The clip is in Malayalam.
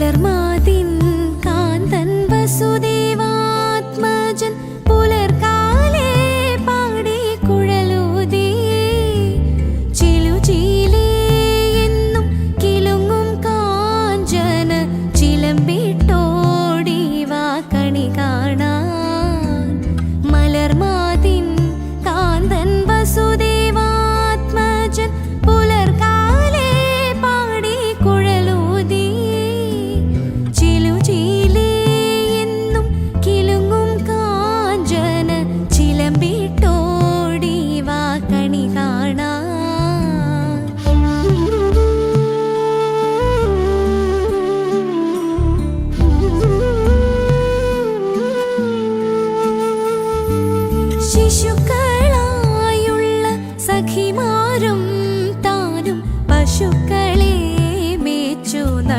alarmar. ശിശുക്കളായുള്ള സഖിമാ